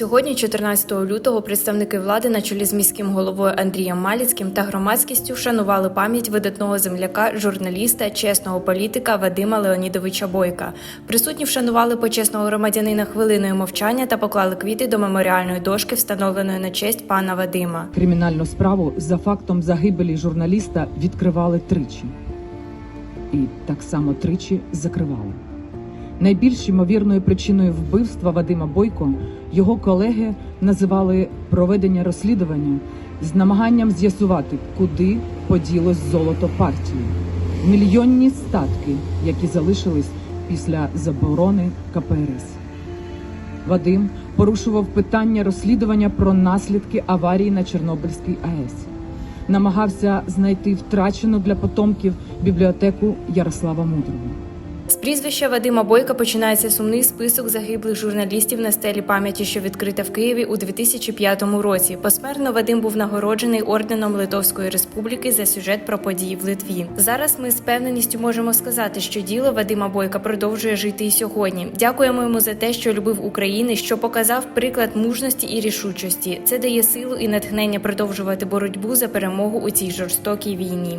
Сьогодні, 14 лютого, представники влади на чолі з міським головою Андрієм Маліцьким та громадськістю вшанували пам'ять видатного земляка, журналіста, чесного політика Вадима Леонідовича Бойка. Присутні вшанували почесного громадянина хвилиною мовчання та поклали квіти до меморіальної дошки, встановленої на честь пана Вадима. Кримінальну справу за фактом загибелі журналіста відкривали тричі. І так само тричі закривали. Найбільш ймовірною причиною вбивства Вадима Бойко його колеги називали проведення розслідування з намаганням з'ясувати, куди поділось золото партії, мільйонні статки, які залишились після заборони КПРС. Вадим порушував питання розслідування про наслідки аварії на Чорнобильській АЕС. Намагався знайти втрачену для потомків бібліотеку Ярослава Мудрого. З прізвища Вадима Бойка починається сумний список загиблих журналістів на стелі пам'яті, що відкрита в Києві у 2005 році. Посмертно Вадим був нагороджений орденом Литовської Республіки за сюжет про події в Литві. Зараз ми з певненістю можемо сказати, що діло Вадима Бойка продовжує жити і сьогодні. Дякуємо йому за те, що любив Україну, що показав приклад мужності і рішучості. Це дає силу і натхнення продовжувати боротьбу за перемогу у цій жорстокій війні.